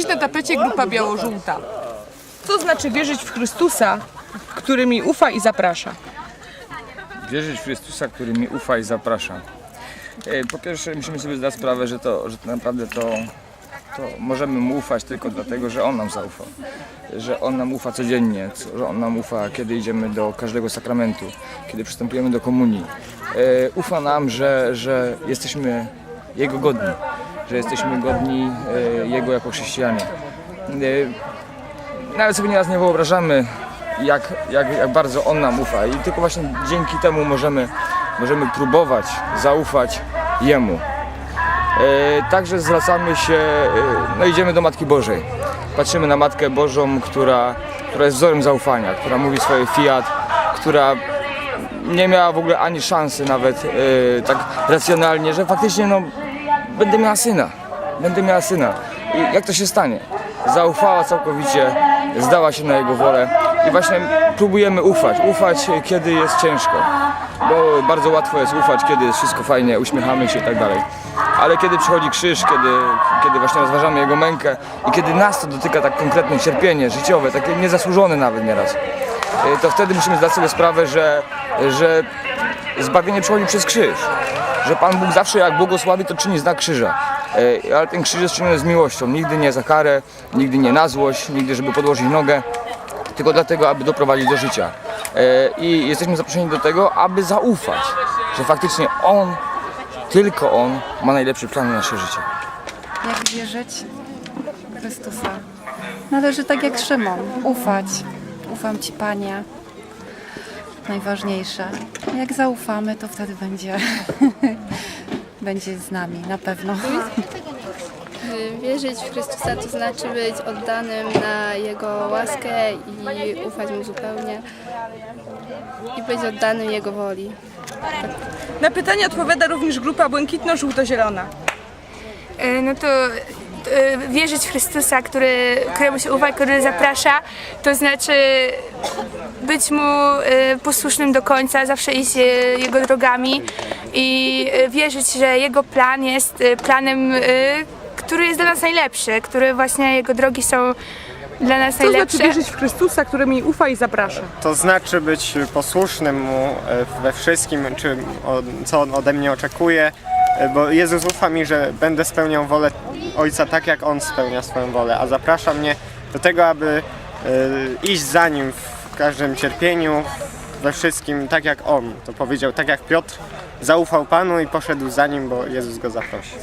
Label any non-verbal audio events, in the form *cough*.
Dziś na tapecie grupa biało-żółta. Co znaczy wierzyć w Chrystusa, który mi ufa i zaprasza? wierzyć w Chrystusa, który mi ufa i zaprasza. E, Po pierwsze musimy sobie zdać sprawę, że to, że to naprawdę to, to możemy mu ufać tylko dlatego, że On nam zaufa. Że On nam ufa codziennie, co- że On nam ufa, kiedy idziemy do każdego sakramentu, kiedy przystępujemy do komunii. E, Ufa nam, że, że jesteśmy Jego godni, że jesteśmy godni e, Jego jako chrześcijanie. E, Nawet sobie nieraz nie wyobrażamy, jak, jak, jak bardzo On nam ufa i tylko właśnie dzięki temu możemy, możemy próbować zaufać Jemu. E, także zwracamy się, no idziemy do Matki Bożej. Patrzymy na Matkę Bożą, która, która jest wzorem zaufania, która mówi swoje fiat, która nie miała w ogóle ani szansy nawet tak racjonalnie, że faktycznie no, będę miała syna, będę miała syna. I jak to się stanie? Zaufała całkowicie, zdała się na jego wolę i właśnie próbujemy ufać, ufać kiedy jest ciężko, bo bardzo łatwo jest ufać, kiedy jest wszystko fajnie, uśmiechamy się i tak dalej. Ale kiedy przychodzi krzyż, kiedy, kiedy właśnie rozważamy jego mękę i kiedy nas to dotyka tak konkretne cierpienie życiowe, takie niezasłużone nawet nieraz, y, to wtedy musimy zdać sobie sprawę, że, że zbawienie przychodzi przez krzyż. Że Pan Bóg zawsze jak błogosławi, to czyni znak krzyża. E, Ale ten krzyż jest czyniony z miłością. Nigdy nie za karę, nigdy nie na złość, nigdy żeby podłożyć nogę, tylko dlatego, aby doprowadzić do życia. E, I jesteśmy zaproszeni do tego, aby zaufać, że faktycznie On, tylko On ma najlepszy plan na nasze życie. Jak wierzyć Chrystusa? Należy tak jak Szymon, ufać. Ufam Ci, Panie. Najważniejsze. Jak zaufamy, to wtedy będzie, *laughs* będzie z nami, na pewno. Wierzyć w Chrystusa to znaczy być oddanym na Jego łaskę i ufać Mu zupełnie i być oddanym Jego woli. Na pytanie odpowiada również grupa błękitno-żółto-zielona. E, no to e, wierzyć w Chrystusa, który, któremu się ufa, który zaprasza, to znaczy być mu e, posłusznym do końca, zawsze iść e, jego drogami i e, wierzyć, że jego plan jest planem, który jest dla nas najlepszy, który właśnie jego drogi są dla nas Co znaczy najlepsze. wierzyć w Chrystusa, który mi ufa i zaprasza? To znaczy być posłusznym mu we wszystkim, czym, o, co on ode mnie oczekuje, bo Jezus ufa mi, że będę spełniał wolę Ojca tak, jak On spełnia swoją wolę, a zaprasza mnie do tego, aby iść za Nim w każdym cierpieniu, we wszystkim tak, jak On to powiedział, tak jak Piotr zaufał Panu i poszedł za Nim, bo Jezus go zaprosił.